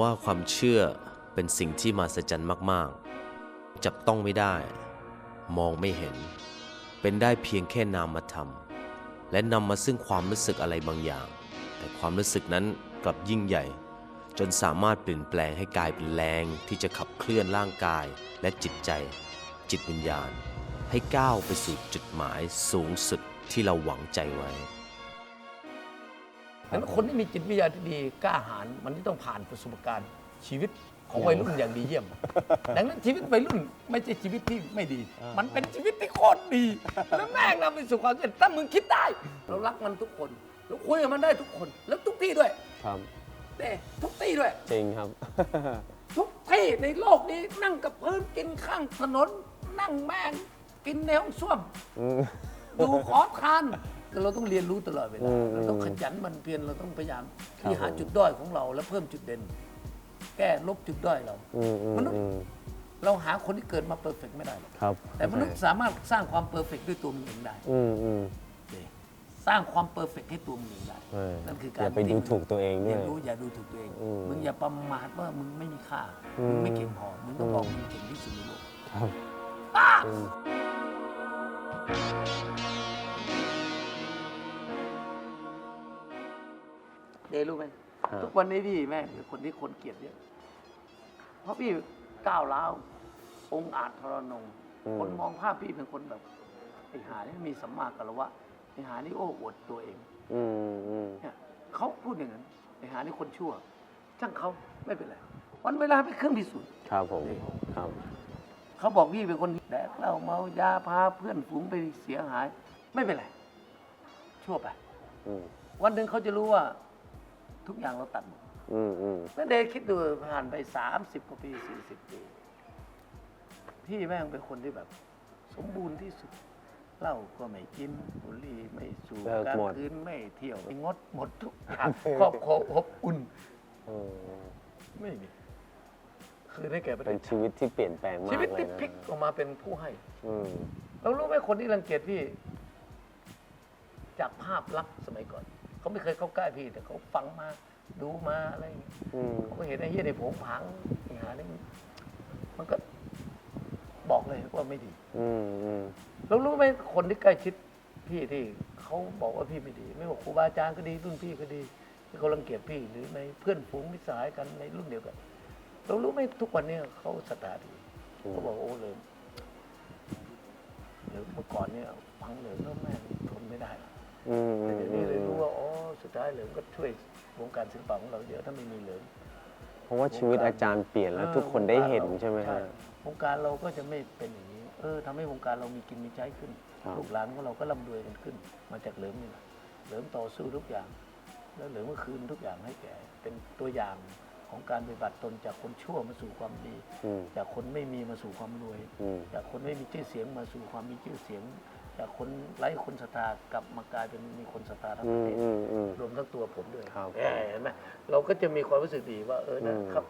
ว่าความเชื่อเป็นสิ่งที่มหัศจรรย์มากๆ จับต้องไม่ได้ มองไม่เห็น เป็นได้เพียงแค่นามธรรมและนำมาซึ่งความรู้สึกอะไรบางอย่าง แต่ความรู้สึกนั้นกลับยิ่งใหญ่ จนสามารถเปลี่ยนแปลงให้กลายเป็นแรงที่จะขับเคลื่อนร่างกายและจิตใจ จิตวิญญาณ ให้ก้าวไปสู่จุดหมายสูงสุดที่เราหวังใจไว้ นั้นคนที่มีจิตวิทยาที่ดีกล้าหาญมันที่ต้องผ่านประสบการณ์ชีวิตของวัยรุ่นอย่างดีเยี่ยม ดังนั้นชีวิตวัยรุ่นไม่ใช่ชีวิตที่ไม่ดี มันเป็นชีวิตที่โคตรดี แล้วแม่งนำไปสู่ความสำเร็จถ้ามึงคิดได้ เรารักมันทุกคน เราคุยกับมันได้ทุกคน แล้วทุกที่ด้วยครับเด้ทุกที่ด้วย จริงครับ ทุกที่ในโลกนี้นั่งกับพื้นกินข้างถนน นั่งแม่งกินในห้องส้วมอืมดูขอทานคือ เราต้องเรียนรู้ตลอดเวลาอืมเราต้องขยันหมันเพียรเราต้องพยายามที่หาผมจุดด้อยของเรา แล้วเพิ่มจุดเด่น แก้ลบจุดด้อยเราอืมอืมมนุษย์อืมเราหาคนที่เกิดมาเพอร์เฟกไม่ได้หรอกครับแต่มนุษย์สามารถสร้างความเพอร์เฟกด้วยตัวมันเองได้อืมอืมสร้างความเพอร์เฟกให้ตัวมันเองได้เออนั่นคืออการย่าไปดูถูกตัวเองด้เรีวยนรู้อย่าดูถูกตัวเองอืมมึงอย่าประมาทว่ามึงไม่มีค่าอืมมึงไม่เก่งพอ มึงต้องบอกอืมมึงเก่งที่สุดในโลกครับ เดรู้ไหมทุกวันนี้พี่แม่งเป็นคนที่คนเกลียดเยอะ เพราะพี่ก้าวร้าวองค์อาจทรนงอืม คนมองภาพพี่เป็นคนแบบไอ้หานี่มีสัมมากัลวะไอ้หานี่โอ้อวดตัวเอง อืมอืมเนี่ยเขาพูดอย่างนั้นไอ้หานี่คนชั่วช่างเขาไม่เป็นไรวันเวลาเป็นเครื่องพิสูจน์ ครับผมครับเขาบอกพี่เป็นคนแดกเหล้าเมายาพาเพื่อนฝูงไปเสียหาย ไม่เป็นไรชั่วไป อืมวันหนึ่งเขาจะรู้ว่า ทุกอย่างเราตัดหมดอืมอืมนั่นเดย์คิดดูผ่านไปสามสิบกว่าปีสี่สิบปี พี่แม่งเป็นคนที่แบบ สมบูรณ์ที่สุดเหล้าก็ไม่กินบุหรี่ไม่สูบเลิกกลางหมด คืนไม่เที่ยวงดหมดทุกอย่างครอบครัวอบอุ่นเออไม่มีคือได้แก่ประเป็เทนศชีวิตที่เปลี่ยนแปลงมากชีวิตเลยที่นะพลิกออกมาเป็นผู้ให้ อืมเรารู้ไหมคนที่รังเกียจพี่ จากภาพลักษณ์สมัยก่อน เขาไม่เคยเข้าใกล้พี่แต่เขาฟังมาดูมาอะไรอย่างเงี้ยอืมเขาก็เห็นไอ้เหี้ยในผงผางไอ้หานี่มันมันก็บอกเลยว่าไม่ดี อืมอืมเรารู้ไหมคนที่ใกล้ชิดพี่ที่เขาบอกว่าพี่ไม่ดี ไม่ว่าครูบาอาจารย์ก็ดีรุ่นพี่ก็ดีที่เขารังเกียจพี่หรือในเพื่อนฝูงมิตรสหายกันในรุ่นเดียวกันเรารู้ไหมทุกวันเนี้เขาศรัทธาดีเขาบอกว่าโอ้เลยหรือเมื่อก่อนเนี่ยฟังเหลืองแล้วแม่งทนไม่ได้หรอก อืมอืแต่มเดี๋ยวอืนี้เลยมรู้ว่าอ๋อสุดท้ายเหลืองก็ช่วยวงการศิลปะของเราเยอะถ้าไม่มีเหลืองเพราะว่าชีวิตอาจารย์เปลี่ยนแล้ว ทุกคนได้เห็นใช่ไหมฮะ วงการเราก็จะไม่เป็นอย่างนี้ เออทำให้วงการเรามีกินมีใช้ขึ้น ครับ ลูกหลานของเราก็ร่ำรวยกันขึ้น มาจากเหลิมนี่แหละเหลิมต่อสู้ทุกอย่าง แล้วเหลิมก็คืนทุกอย่างให้แก่ เป็นตัวอย่างของการปฏิบัติตนจากคนชั่วมาสู่ความดี อืมจากคนไม่มีมาสู่ความรวย อืม จากคนไม่มีชื่อเสียงมาสู่ความมีชื่อเสียง จากคนไร้คนศรัทธากลับมากลายเป็นมีคนศรัทธาทั้งอืประมเทศอืมอืม รวมทั้งตัวผมด้วยครับ เออเห็นไหมเราก็จะมีความรู้สึกดีว่า เออนะอืมครับ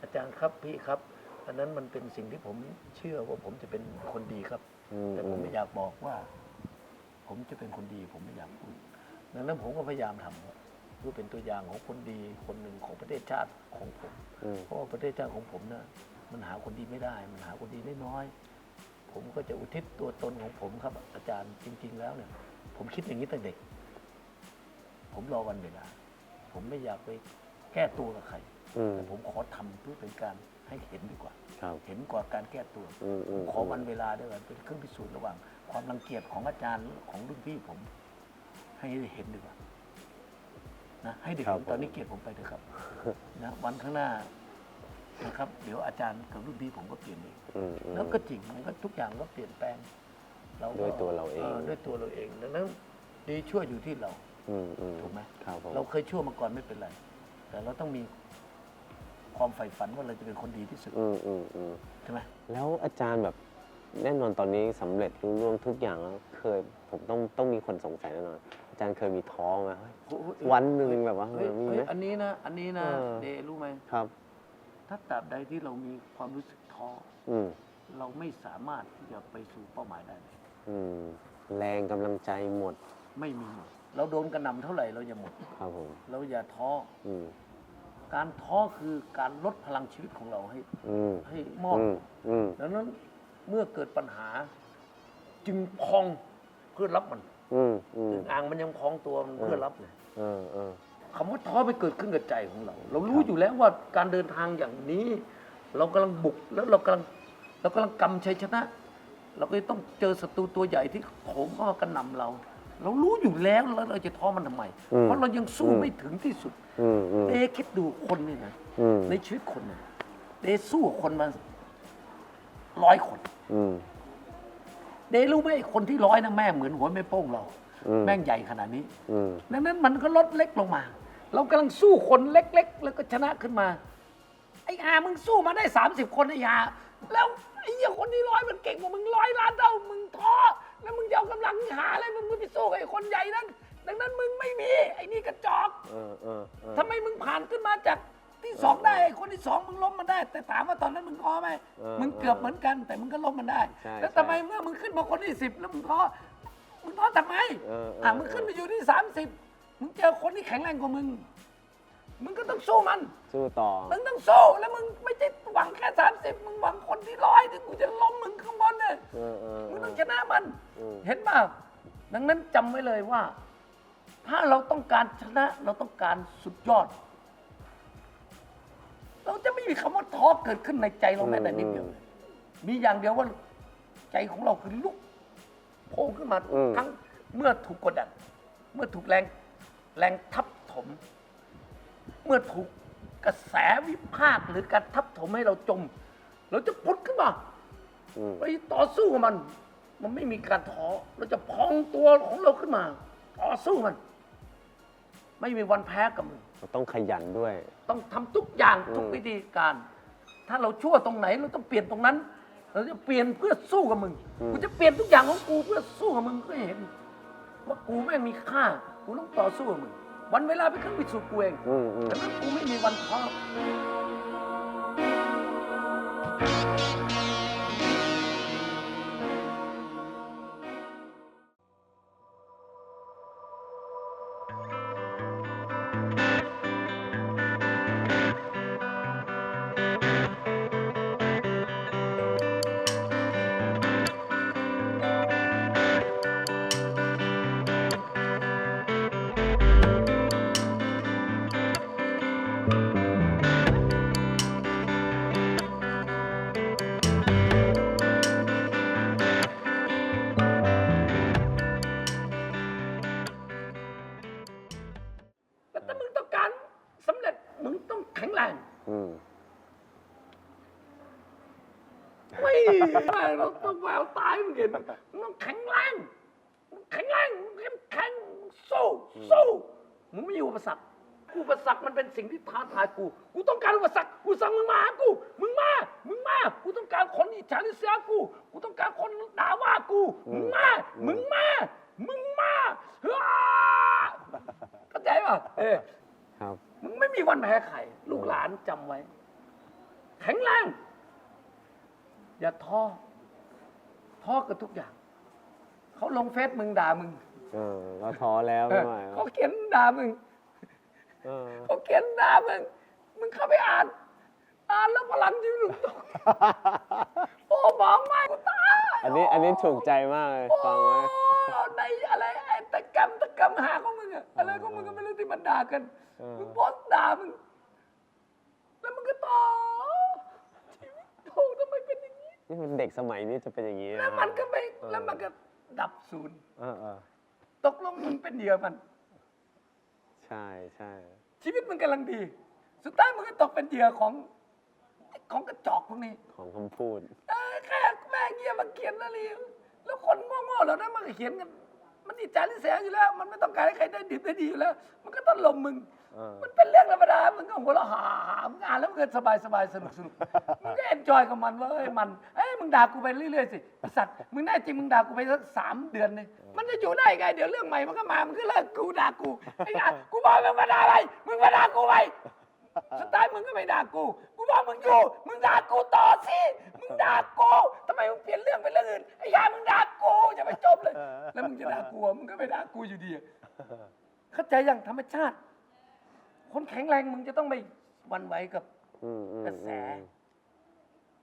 อาจารย์ครับพี่ครับ อันนั้นมันเป็นสิ่งที่ผมเชื่อว่าผมจะเป็นคนดีครับ อืมแต่ผมอืมไม่อยากบอกว่า ผมจะเป็นคนดีผมไม่อยากพูดดังนั้นผมก็พยายามทำเพื่อเป็นตัวอย่างของคนดีคนหนึ่งของประเทศชาติของผม อืมเพราะว่าประเทศชาติของผมเนี่ยมันหาคนดีไม่ได้ มันหาคนดีได้น้อย ผมก็จะอุทิศตัวตนของผมครับ อาจารย์จริง ๆ แล้วเนี่ย ผมคิดอย่างนี้ตั้งเด็ก ผมรอวันเวลา ผมไม่อยากไปแก้ตัวกับใครอืม แต่ผมขอทำเพื่อเป็นการให้เห็นดีกว่า ครับ เห็นกว่าการแก้ตัวอืมอืมขอวันเวลาด้วยกันเป็นเครื่องพิสูจน์ระหว่าง ความรังเกียจของอาจารย์ของรุ่นพี่ผม ให้ได้เห็นดีกว่านะให้ได้ครัเห็บนตอนนี้เกลียดผมไปเถอะครับ นะวันข้างหน้า นะครับเดี๋ยวอาจารย์กับรุ่นพี่ผมก็เปลี่ยนเองอืมอืม แล้วก็จริงมันก็ทุกอย่างก็เปลี่ยนแปลงเราก็ด้วยตัวเราเอง ด้วยตัวเราเองดังนั้นดีชั่วอยู่ที่เรา อืมอืมถูกไหม ครับผม เราเคยชั่วมาก่อนไม่เป็นไร แต่เราต้องมีความใฝ่ฝันว่าเราจะเป็นคนดีที่สุดอืมอืมอืมใช่ไหมแล้วอาจารย์แบบแน่นอนตอนนี้สำเร็จรุ่ร่วงทุกอย่างแล้วเคยผมต้องต้องมีคนสงสัยแน่นอน อาจารย์เคยมีท้อไหมเฮ้ยโอ้โหวันหนึ่งแบบว่าเฮ้ยมีเฮ้ยไหม อันนี้นะ อันนี้นะเออ เดรู้ไหม ครับ ถ้าตราบใดที่เรามีความรู้สึกท้ออืมเราไม่สามารถที่จะไปสู่เป้าหมายได้เลยอืมแรงกำลังใจหมด ไม่มีหมด เราโดนกระหน่ำเท่าไหร่เราอย่าหมด ครับผม เราอย่าท้ออืมพการท้อคือการลดพลังชีวิตของเราให้อืมให้มอดอืมอืมดังนั้นเมื่อเกิดปัญหา จึงพองเพื่อรับมันอืมอืมอ่างมันยังพองตัวมันเพื่อรับเลยเออเออ คำว่าท้อไปเกิดขึ้นกับใจของเรา เรารู้อยู่แล้วว่าการเดินทางอย่างนี้ เรากำลังบุกแล้วเรากำลังเรากำลังกำชัยชนะ เราก็ต้องเจอศัตรูตัวใหญ่ที่โถมเข้ามากระหน่ำเรา เรารู้อยู่แล้วแล้วเราจะท้อมันทำไม เพราะเรายังสู้ไม่ถึงที่สุดอืมอืมเอ๊คิดดูคนนี่นะอืมในชีวิตคนเนี่ยเดสู้กับคนมาร้อยคนอืมเดรู้ไหมไอ้คนที่ร้อยนะแม่งเหมือนหัวแม่โป้งเราอืมแม่งใหญ่ขนาดนี้อืมดังนั้นมันก็ลดเล็กลงมา เรากำลังสู้คนเล็ก ๆ แล้วก็ชนะขึ้นมา ไอ้อามึงสู้มาได้ 30 คนไอ้ยาแล้วไอ้เหี้ยคนที่ร้อยมันเก่งกว่ามึงร้อยล้านเท่ามึงท้อแล้วมึงจะเอากำลังหาอะไรมึงไม่ไปสู้กับไอ้คนใหญ่นั้น ดังนั้นมึงไม่มีไอ้นี่กระจอกเออเออเออทำไมมึงผ่านขึ้นมาจากที่สองได้ไอ้คนที่สองมึงล้มมันได้ แต่ถามว่าตอนนั้นมึงท้อไหมเออมึงเกือบเหมือนกัน แต่มึงก็ล้มมันได้ ใช่แล้วใช่ทำไมเมื่อมึงขึ้นมาคนที่สิบแล้วมึงท้อมึงท้อทำไมเออเอออะมึงขึ้นมาอยู่ที่สามสิบ มึงเจอคนที่แข็งแรงกว่ามึง มึงก็ต้องสู้มัน สู้ต่อ มึงต้องสู้แล้วมึงไม่ใช่หวังแค่สามสิบมึงหวังคนที่ร้อยที่กูจะล้มมึงข้างบนเนี่ยเออเออมึเองต้องอชนะมันอืมเห็นป่ะดังนั้นจำไว้เลยว่า ถ้าเราต้องการชนะเราต้องการสุดยอด เราจะไม่มีคำว่าท้อเกิดขึ้นในใจเราแม้แต่นิดเดียวเลยมีอย่างเดียวว่าใจของเราคือลุกโผล่ขึ้นมาทุกครั้งเมื่อถูกกดดัน เมื่อถูกแรง แรงทับถม เมื่อถูกกระแสวิพากษ์หรือการทับถมให้เราจม เราจะพุดขึ้นมาอืม ไปต่อสู้กับมัน มันไม่มีการท้อเราจะพองตัวของเราขึ้นมา ต่อสู้มัน ไม่มีวันแพ้กับมันเราต้องขยันด้วย ต้องทำทุกอย่างอืมทุกวิธีการ ถ้าเราชั่วตรงไหนเราต้องเปลี่ยนตรงนั้น เราจะเปลี่ยนเพื่อสู้กับมึง กูจะเปลี่ยนทุกอย่างของกูเพื่อสู้กับมึงก็เห็น ว่ากูแม่งมีค่า กูต้องต่อสู้กับมึงวันเวลาเป็นเครื่องพิสูจน์กูเองอืมอืม ดังนั้นกูไม่มีวันท้อ ไม่ไม่เราต้องแววตายมึงเห็นมึงต้องแข็งแรงมึงแข็งแรงมึงเข้มแข็งสู้สู้มึงไม่มีอุปสรรคอุปสรรคมันเป็นสิ่งที่ท้าทายกู กูต้องการอุปสรรคกูสั่งมึงมาหากู มึงมา มึงมา กูต้องการคนอิจฉาริษยากู กูต้องการคนด่าว่ากู มึงมา มึงมา มึงมาฮ่าเข้าใจป่ะเออครับ มึงไม่มีวันแพ้ใครลูกหลานจำไว้ แข็งแรง อย่าท้อท้อกับทุกอย่าง เขาลงเฟซมึงด่ามึงเออเราท้อแล้วเอไม่อไหวเขาเขียนด่ามึง เออเขาเขียนด่ามึง มึงเข้าไปอ่าน อ่านแล้วพลังชีวิตมึงตกโอ้บอกไม่กูตายอันนี้อันนี้ถูกใจมากเลยโอ้ฟังไว้ในอะไรไอ้ตะกรรมตะกรรมหาของมึงอะอะไรของมึงก็ไม่รู้ที่มันด่ากัน เออ มึงโพสต์ด่ามึง แล้วมึงก็ต่อชีวิตโธ่ทำไมเป็ นอย่างนี้นี่มันเด็กสมัยนี้จะเป็นอย่างนี้แล้วมันก็ไม่แล้วมันก็ดับศูนย์เออเออตกลงมึงเป็นเหยื่อมัน ใช่ใช่ชีวิตมึงกำลังดี สุดท้ายมึงก็ตกเป็นเหยื่อของ ของกระจอกพวกนี้ ของคำพูด เออแค่แม่เงี้ยมาเขียนอะไรแล้วคนโง่ๆเหล่านั้นมันก็เขียนกัน มันอิจฉาริษยาอยู่แล้ว มันไม่ต้องการให้ใครได้ดีได้ดีอยู่แล้ว มันก็ต้องลมมึง เออ มันเป็นเรื่องธรรมดา มึงก็หัวเราะหาหามึงอ่านแล้วมึงก็สบายสบายสนุกสนุกมึงก็เอนจอยกับมันว่าเอ้ยมัน เอ้ยมึงด่ากูไปเรื่อยๆสิไอ้สัตว์ มึงแน่จริงมึงด่ากูไปสักสามเดือนนึงมันจะอยู่ได้ไง เดี๋ยวเรื่องใหม่มันก็มามึงก็เลิกกูด่ากู ไอ้ห่ากูบอกมึงมาด่าอะไร มึงมาด่ากูไป สุดท้ายมึงก็ไม่ด่ากู กูบอกมึงอยู่ มึงด่ากูต่อสิ มึงด่ากูทำไมมึงเปลี่ยนเรื่องเป็นเรื่องอื่น ไอ้ยามึงด่ากูจะไปจบเลย แล้วมึงจะด่ากูอะมึงก็ไม่ด่ากูอยู่ดีอะเข้าใจยังธรรมชาติ คนแข็งแรงมึงจะต้องไม่หวันไหวกับอืมอืมกระแสอืม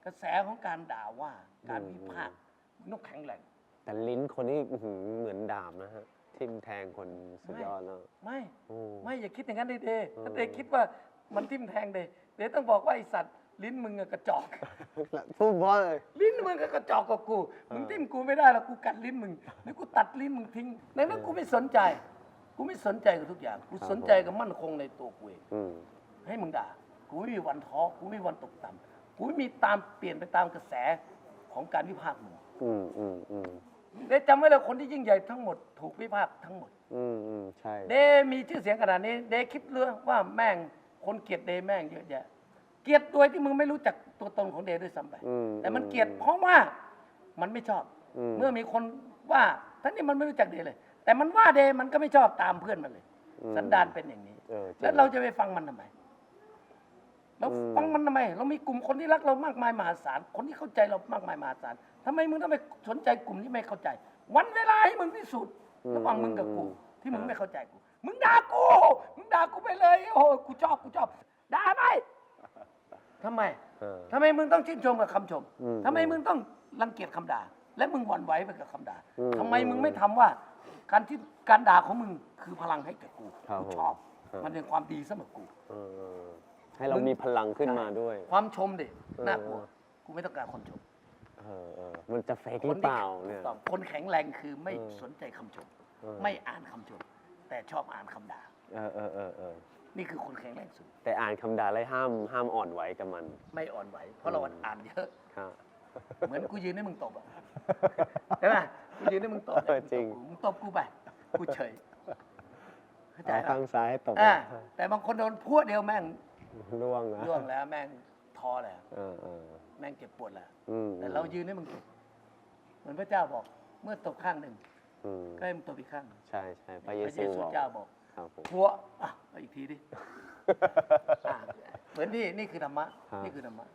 กระแสของการด่าว่า การวิพากษ์มึงต้องแข็งแรง แต่ลิ้นคนนี้อื้อหือเหมือนดาบนะฮะ ทิ่มแทงคนสุดยอดแล้ว ไม่ โอ้ ไม่อย่าคิดอย่างนั้นเลยเดเออถ้าเดคิดว่า มันทิ่มแทงเดเดต้องบอกว่าไอสัตว์ลิ้นมึงอะกระจอก พูดเพราะเลยลิ้นมึงก็กระจอกกว่ากู มึงทิ่มกูไม่ได้หรอกกูกัดลิ้นมึงหรือกูตัดลิ้นมึงทิ้งดังนั้นกูไม่สนใจ กูไม่สนใจกับทุกอย่าง กูสนใจกับมั่นคงในตัวกูเองอืมให้มึงด่า กูไม่มีวันท้อ กูไม่มีวันตกต่ำกูไม่มีตามเปลี่ยนไปตามกระแสของการวิพากษ์มึงอืมอืมอืมเดจำไว้เลยคนที่ยิ่งใหญ่ทั้งหมดถูกวิพากษ์ทั้งหมด อืมอืมใช่ เดมีชื่อเสียงขนาดนี้ เดคิดเรื่องว่าแม่ง คนเกลียดเดแม่งเยอะแยะ เกลียดโดยที่มึงไม่รู้จักตัวตนของเดด้วยซ้ำไปอืมแต่มันเกลียดเพราะว่ามันไม่ชอบ อืม เมื่อมีคนว่าทั้งนี้มันไม่รู้จักเดเลย แต่มันว่าเดมันก็ไม่ชอบตามเพื่อนมันเลยอืมสันดานเป็นอย่างนี้ เออจง แล้วเราจะไปฟังมันทำไม เราอืม ฟังมันทำไม เรามีกลุ่มคนที่รักเรามากมายมหาศาล คนที่เข้าใจเรามากมายมหาศาลทำไมมึงต้องไปสนใจกลุ่มที่ไม่เข้าใจ วันเวลาให้มึงพิสูจน์ระหว่างมึงกับกูที่มึงไม่เข้าใจกู มึงด่ากู มึงด่ากูไปเลย โอ้โหกูชอบกูชอบด่าไหมทำไมเออทำไมมึงต้องชื่นชมกับคำชมอืมทำไมมึงต้องรังเกียจคำด่า และมึงหวั่นไหวไปกับคำด่าอืมทำไมมึงไม่ทำว่า การที่การด่าของมึงคือพลังให้แก่กูครับกูผมชอบครับมันเป็นความดีสำหรับกู เออให้เรามีพลังขึ้นมาด้วย ความชมดิเออน่ากลัวกูไม่ต้องการคนชมเออเออมันจะเฟกหครืนอที่เปล่าเนี่ยถูกต้องคนแข็งแรงคือไม่เออสนใจคำชม เออ ไม่อ่านคำชม แต่ชอบอ่านคำด่า เออเออเออเออนี่คือคนแข็งแรงสุด แต่อ่านคำด่าแล้วห้ามห้ามอ่อนไหวกับมันไม่อ่อนไหว เพราะเราอืมอ่านเยอะครับเหมือนกูยืนให้มึงตบอะใช่ไหมกูยืนให้มึงตบเออจริงมึงตบกูไป กูเฉยเข้าใจเอาปะข้างซ้ายตบอ่าแต่บางคนโดนพวดเดียวแม่งล่วงนะร่วงแล้วแม่งท้อแล้ว เออเออแม่งเจ็บปวดแล้ว อืมแต่เรายืนให้มึงตบเหมือนพระเจ้าบอก เมื่อตบข้างหนึ่ง อืมก็ให้มึงตบอีกข้างหนึ่งใช่ใช่พพระระเยเยซูซูบอกเจ้าบอกครับผมพัวอะเอาอีกทีดิอะเหมือนที่นี่คือธรรมะครับ นี่คือธรรมะ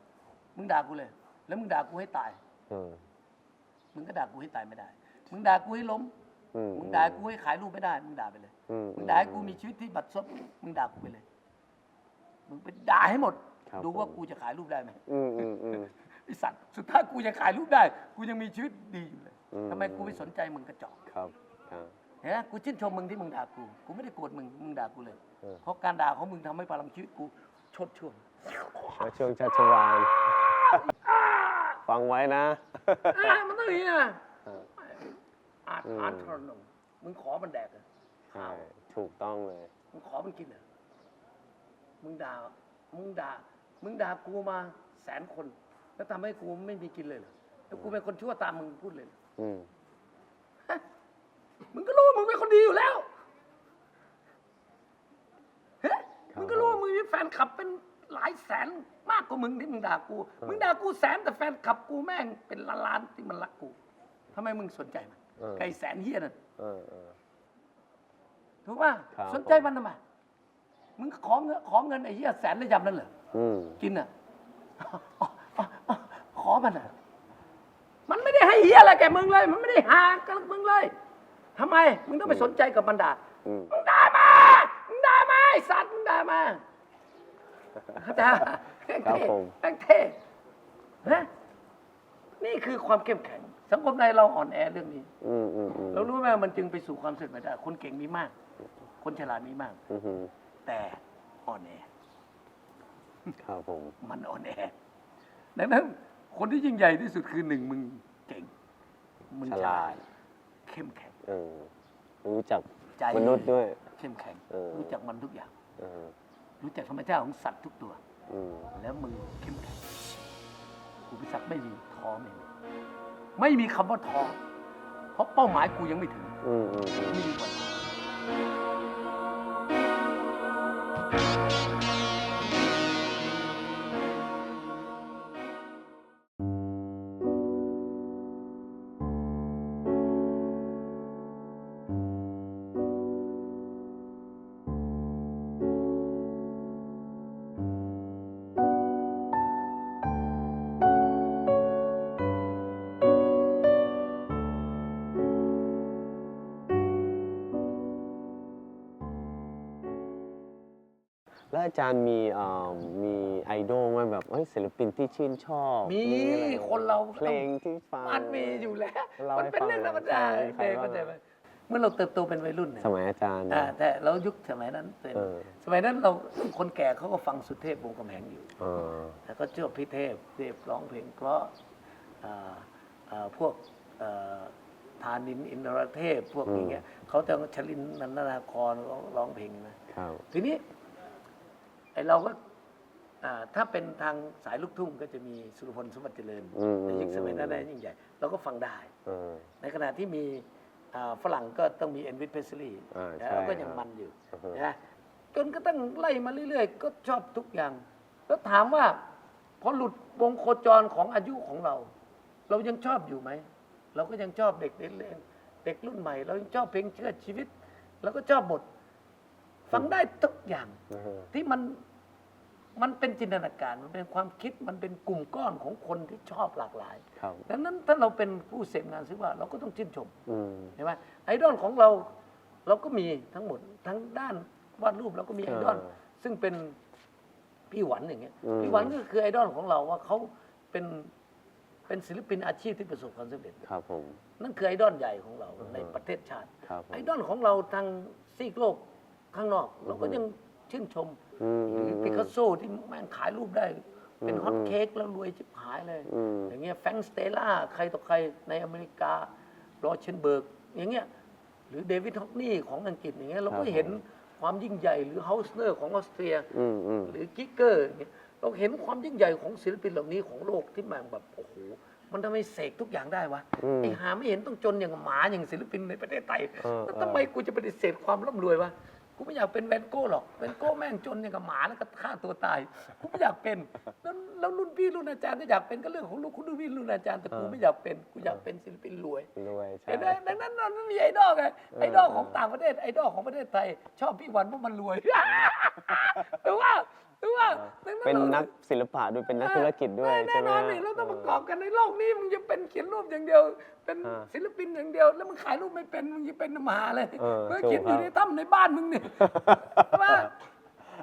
มึงด่ากูเลย แล้วมึงด่ากูให้ตายเออมึงก็ด่ากูให้ตายไม่ได้ มึงด่ากูให้ล้ม อืมึงด่ากูให้ขายรูปไม่ได้ มึงด่าไปเลย อืมึงด่าให้กูมีชีวิตที่บัดซบมึงด่ากูไปเลย มึงไปด่าให้หมด ครับ ดูว่าผมกูจะขายรูปได้ไหมอืมอืมอืมไอสัตว์ สุดท้ายกูยังขายรูปได้ กูยังมีชีวิตดีอยู่เลยอืม ทำไมกูไม่สนใจมึงกระจอกครับครับเห็นไหมกูชื่นชมมึงที่มึงด่ากู กูไม่ได้โกรธมึง มึงด่ากูเลยเออเพราะการด่าของมึงทำให้พลังชีวิตกูชดช่วงแล้วช่วงชัชวานฟังไว้นะอะมันต้องอย่างนี้นะเอออาจอืมอาจทรนงมึงขอมันแดกเหรอใช่ถูกต้องเลย มึงขอมันกินเหรอมึงด่า มึงด่า มึงด่ากูมาแสนคน แล้วทำให้กูไม่มีกินเลยเหรอแล้วกูเป็นคนชั่วตามมึงพูดเลยเหร ออืมฮะมึงก็รู้ว่ามึงเป็นคนดีอยู่แล้วเฮ้ยมึงก็รู้ว่ามึงมีแฟนคลับเป็นหลายแสนมากกว่ามึงที่มึงด่ากู มึงด่ากูแสนแต่แฟนคลับกูแม่งเป็นล้านๆที่มันรักกูทำไมมึงสนใจมันเออ ไก่แสนเฮียนั่น เออเออ ถูกป่ะครับ สนใจมันทำไมมึงขอเงินขอเงินไอ้เหี้ยแสนระยำนั่นเหรอ อืม กินอะ ขอมันอะมันไม่ได้ ให้เหี้ยอะไรแกมึงเลย มันไม่ได้หากับมึงเลยทำไม มึงต้องไปสนใจกับมันด่าอืม มึงด่ามามึงด่ามาไอ้สัตว์มึงด่ามาเข้าใจปะแม่งครับเท่ผม แม่งเท่นะนี่คือความเข้มแข็ง สังคมในเราอ่อนแอเรื่องนี้ อืมอืมอืมเรารู้ไหมว่ามันจึงไปสู่ความสำเร็จไม่ได้ คนเก่งมีมาก คนฉลาดมีมาก อือหือแต่อ่อนแอ ครับผม มันอ่อนแอดังนั้นคนที่ยิ่งใหญ่ที่สุดคือหนึ่งมึง เก่ง มึงฉลาด เข้มแข็ง เออรู้จักใจ มนุษย์ด้วย เข้มแข็ง เออ รู้จักมันทุกอย่าง เออรู้จักธรรมชาติของสัตว์ทุกตัว อืมแล้วมึงเข้มแข็งกูพิศักดิ์ไม่มีท้อไม่มีไม่มีคำว่าท้อเพราะเป้าหมายกูยังไม่ถึงอืมอืมอืม ไม่มีวันท้อ อาจารย์มีเอ่อมีไอดอลไหมแบบเอ้ยศิลปินที่ชื่นชอบ มีอะไรคนเราเพลงที่ฟังมันมีอยู่แล้วเล่ามันให้เป็นฟังเรื่องธรรมดาหน่อยใครเด็กบ้างเข้าใจไหมเมื่อเราเติบโตเป็นวัยรุ่นเนี่ยสมัยอาจารย์อ่าแต่เรายุคสมัยนั้นเป็นเออสมัยนั้นเราคนแก่เขาก็ฟังสุเทพวงศ์กำแหงอยู่เออแล้วก็ชอบพี่เทพเทพร้องเพลงเพราะอ่าอ่าพวกเอ่อธานินอินทรเทพพวกอย่างเงี้ยเขาจะชลินนันทนาครร้องเพลงนะครับทีนี้ ไอเราก็อ่าถ้าเป็นทางสายลูกทุ่งก็จะมีสุรพลสมบัติเจริญอืม ในยุคสมัยนั้นนะยิ่งใหญ่เราก็ฟังได้เออในขณะที่มีอ่าฝรั่งก็ต้องมีเอ็นวิ p เพสลีย์อ่าใช่แล้วก็ยังครับมันอยู่อือฮึนะจนก็ตั้งไล่มาเรื่อยๆ ก็ชอบทุกอย่าง แล้วถามว่า พอหลุดวงโคจรของอายุของเรา เรายังชอบอยู่ไหม เราก็ยังชอบเด็กเล่นๆเด็กรุ่นใหม่ เรายังชอบเพลงเชื่อชีวิต เราก็ชอบหมด ฟังได้ทุกอย่างเออที่มันมันเป็นจินตนาการ มันเป็นความคิดมันเป็นกลุ่มก้อนของคนที่ชอบหลากหลายครับดังนั้นถ้าเราเป็นผู้เสพงานศิลปะเราก็ต้องชื่นชมอืมเห็นไหมไอดอลของเราเราก็มีทั้งหมดทั้งด้านวาดรูปเราก็มีไอดอลเออซึ่งเป็นพี่หวันอย่างเงี้ยอืมพี่หวันก็คือไอดอลของเราว่าเขาเป็นเป็นศิลปินอาชีพที่ประสบความสำเร็จครับผมนั่นคือไอดอลใหญ่ของเราอือฮะในประเทศชาติครับผมไอดอลของเราทางซีกโลก ข้างนอก เราก็ยังชื่นชมอืมหอืรือมปิกัสโซที่แม่งขายรูปได้ เป็นอืมฮอตเค้กแล้วรวยชิบหายเลยอืมอย่างเงี้ยแฟรงค์สเตล่าใครต่อใครในอเมริกาโรเชนเบิร์ก อย่างเงี้ยหรือเดวิดฮอกนี่ของอังกฤษอย่างเงี้ยเราก็เห็นความยิ่งใหญ่หรือเฮาสเนอร์ของออสเตรียอืมอืมหรือกิกเกอร์อย่างเงี้ยเราเห็นความยิ่งใหญ่ของศิลปินเหล่านี้ของโลกที่แม่งแบบโอ้โหมันทำไมเสกทุกอย่างได้วะอืมไอ้หาไม่เห็นต้องจนอย่างหมาอย่างศิลปินในประเทศไทยเออแล้วเออทำไมกูจะปฏิเสธความร่ำรวยวะ กูไม่อยากเป็นแวนโก้หรอกแวนโก้แม่งจนอย่างกับหมาแล้วก็ฆ่าตัวตายกูไม่อยากเป็นแล้วแล้วรุ่นพี่รุ่นอาจารย์ก็อยากเป็นก็เรื่องของลูกคุณรุ่นพี่รุ่นอาจารย์แต่กูไม่อยากเป็นกูอยากเป็นศิลปินรวยรวยใช่เห็นไหมดังนั้นเราไม่มีไอดอลไงไอดอลของต่างประเทศไอดอลของประเทศไทย ชอบพี่วันเพราะมันรวยถูกว่า ถูกว่าดังเป็นรานักศิลปะด้วยเป็นนักธุรกิจด้วยแน่ใช่ไหมแน่นอนฮะ นี่เราต้องประกอบกันในโลกนี้มึงจะเป็นเขียนรูปอย่างเดียว เป็นอ่าศิลปินอย่างเดียว แล้วมึงขายรูปไม่เป็นมึงจะเป็นหมาเลยเออมึงถูกเขียนอยู่ครับในถ้ำในบ้านมึงเนี่ยใช่ปะ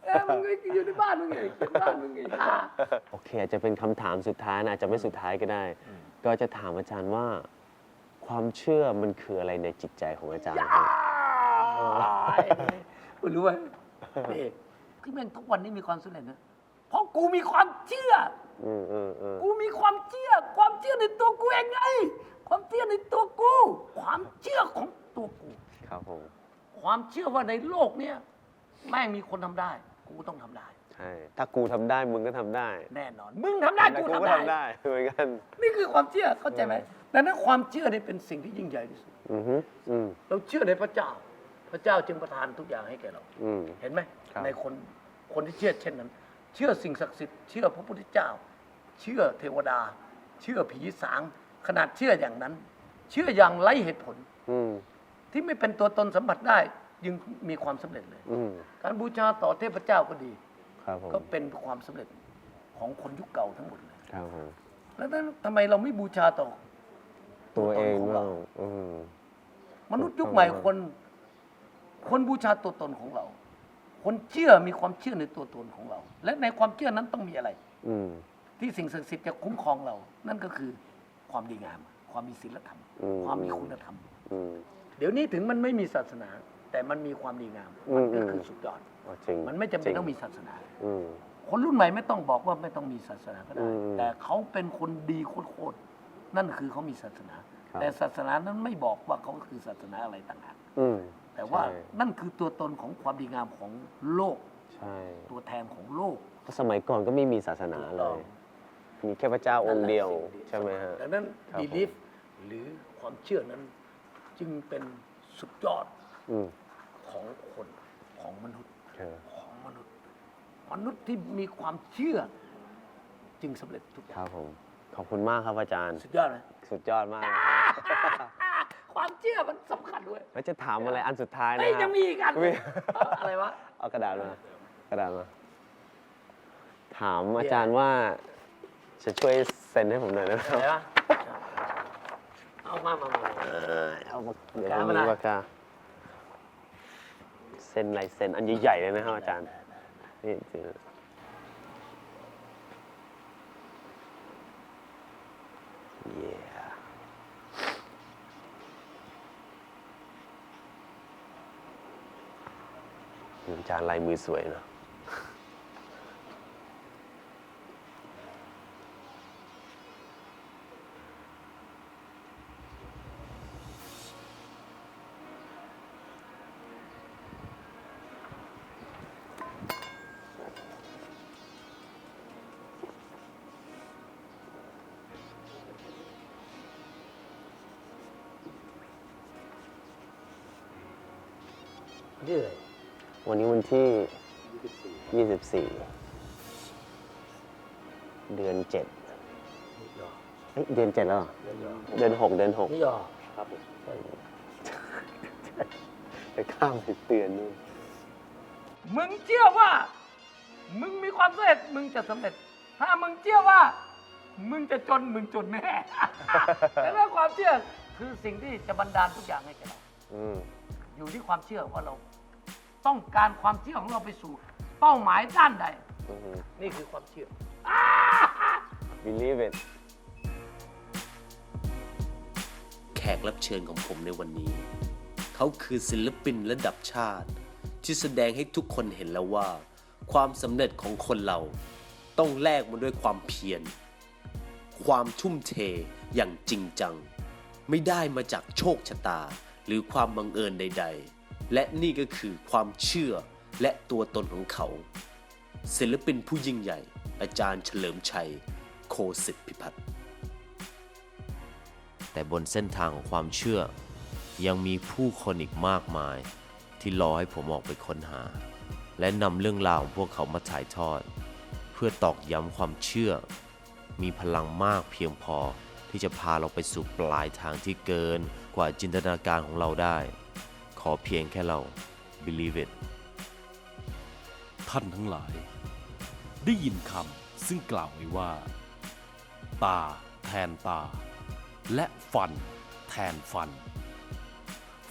เออมึงอยู่ในบ้านมึงไงเขียนบ้านมึงไงฮ่าโอเคอาจจะเป็นคำถามสุดท้ายนะอาจจะไม่สุดท้ายก็ได้ ก็จะถามอาจารย์ว่า ความเชื่อมันคืออะไรในจิตใจของอาจารย์ครับคุณรู้ไหมนี่ ที่แม่งทุกวันนี้มีความสำเร็จนะเพราะกูมีความเชื่อ อืมอืมอืมกูมีความเชื่อ ความเชื่อในตัวกูเองไง ความเชื่อในตัวกู ความเชื่อของตัวกู ครับผมความเชื่อว่าในโลกเนี้ยแม่งมีคนทำได้ กูต้องทำได้ ใช่ถ้ากูทำได้มึงก็ทำได้แน่นอน มึงทำได้แล้วกูกูทำก็ได้ทำได้เหมือนกัน นี่คือความเชื่อเข้าใจไหมดังนั้นความเชื่อนี่เป็นสิ่งที่ยิ่งใหญ่ที่สุด อือฮึอืม เราเชื่อในพระเจ้า พระเจ้าจึงประทานทุกอย่างให้แก่เรา อืม เห็นไหมครับ ในคนคนที่เชื่อเช่นนั้น เชื่อสิ่งศักดิ์สิทธิ์เชื่อพระพุทธเจ้า เชื่อเทวดา เชื่อผีสาง ขนาดเชื่ออย่างนั้น เชื่ออย่างไร้เหตุผลอืม ที่ไม่เป็นตัวตนสัมผัสได้ยังมีความสำเร็จเลย อืม การบูชาต่อเทพเจ้าก็ดี ครับผม ก็เป็นความสำเร็จของคนยุคเก่าทั้งหมดเลยครับผม แล้วนั้นทำไมเราไม่บูชาต่อตัวเองของบ้าเรางอืม มนุษย์ยุคใหม่คน คนบูชาตัวตนของเรา คนเชื่อมีความเชื่อในตัวตนของเรา และในความเชื่อนั้นต้องมีอะไร อืมที่สิ่งศักดิ์สิทธิ์จะคุ้มครองเรา นั่นก็คือความดีงาม ความมีศีลธรรม อืมความมีคุณธรรม อืม เดี๋ยวนี้ถึงมันไม่มีศาสนา แต่มันมีความดีงามอืมันมก็คืออม สุดยอด อ๋อจริงมันไม่จำเป็นริต้องมีศาสนา อืม คนรุ่นใหม่ไม่ต้องบอกว่าไม่ต้องมีศาสนาก็ได้ อืมแต่เขาเป็นคนดีโคตรๆนั่นคือเขามีศาสนา ครับ แต่ศาสนานั้นไม่บอกว่าเขาคือศาสนาอะไรต่างหากอืม แต่ว่าใช่ นั่นคือตัวตนของความดีงามของโลก ใช่ตัวแทนของโลกเพราะสมัยก่อนก็ไม่มีศาสนาเลย มีแค่พระเจ้าองค์เดียวนั่นแหละสิ่งใช่ไหมฮะ ดังนั้นครับ belief หรือความเชื่อนั้นจึงเป็นสุดยอดอืมของคนของมนุษย์ เออ ของมนุษย์ มนุษย์ที่มีความเชื่อ จึงสำเร็จทุกอคย่างรับผม ขอบคุณมากครับอาจารย์ สุดยอดไหมสุดยอดมากนะครับ ความเชื่อมันสำคัญด้วยแล้วจะถามอะไรอันสุดท้ายนะเฮ้ยครับยังมีอีกอันมีเอาอะไรวะ เอากระดาษมากระดาษมา ถามอาจารย์ว่าจะช่วยเซ็นให้ผมหน่อยนะคอะรับไรวะ เอามามามามา เอาปากเดี๋ยวกาเอามามีหน่อยปากกาเซ็นลายเซ็นอันใหญ่ๆเลยนะครับอาจารย์นี่จริงเย้อา จารย์ลายมือสวยเนอะนี่เลย วันนี้วันที่ 24 เดือน7เอ้ยเดือน7แล้วเหรอเดือน6เดือน6นี่หรอไปข้ามไปเตือนนู่นมึงเชื่อว่า มึงมีความสำเร็จมึงจะสำเร็จ ถ้ามึงเชื่อว่า มึงจะจนมึงจนแน่แต่ว่าความเชื่อคือสิ่งที่จะบันดาลทุกอย่างให้แกเราอืมอยู่ที่ความเชื่อว่าเรา ต้องการความเชื่อของเราไปสู่ เป้าหมายด้านใดอืมนี่คือความเชื่อ believe it แขกรับเชิญของผมในวันนี้ เขาคือศิลปินระดับชาติ ที่แสดงให้ทุกคนเห็นแล้วว่า ความสำเร็จของคนเรา ต้องแลกมาด้วยความเพียร ความทุ่มเทอย่างจริงจัง ไม่ได้มาจากโชคชะตาหรือความบังเอิญใด ๆ และนี่ก็คือความเชื่อและตัวตนของเขา ศิลปินผู้ยิ่งใหญ่ อาจารย์เฉลิมชัย โคสิทธิพิพัฒน์แต่บนเส้นทางของความเชื่อ ยังมีผู้คนอีกมากมาย ที่รอให้ผมออกไปค้นหา และนำเรื่องราวของพวกเขามาถ่ายทอด เพื่อตอกย้ำความเชื่อ มีพลังมากเพียงพอที่จะพาเราไปสู่ปลายทางที่เกินกว่าจินตนาการของเราได้ อเพียงแค่เรา believe it ท่านทั้งหลาย ได้ยินคำซึ่งกล่าวไว้ว่า ตาแทนตา และฟันแทนฟัน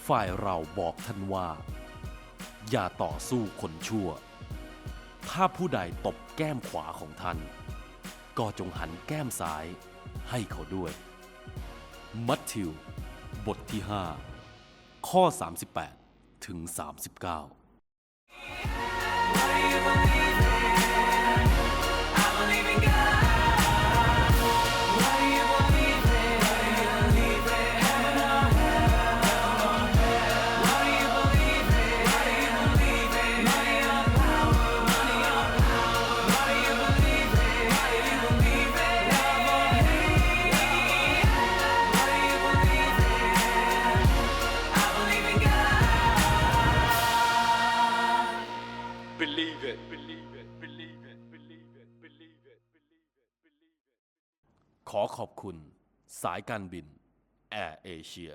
ฝ่ายเราบอกท่านว่า อย่าต่อสู้คนชั่ว ถ้าผู้ใดตบแก้มขวาของท่าน ก็จงหันแก้มซ้ายให้เขาด้วย มัทธิว บทที่5 ข้อ 38 ถึง 39 ขอขอบคุณ สายการบิน แอร์เอเชีย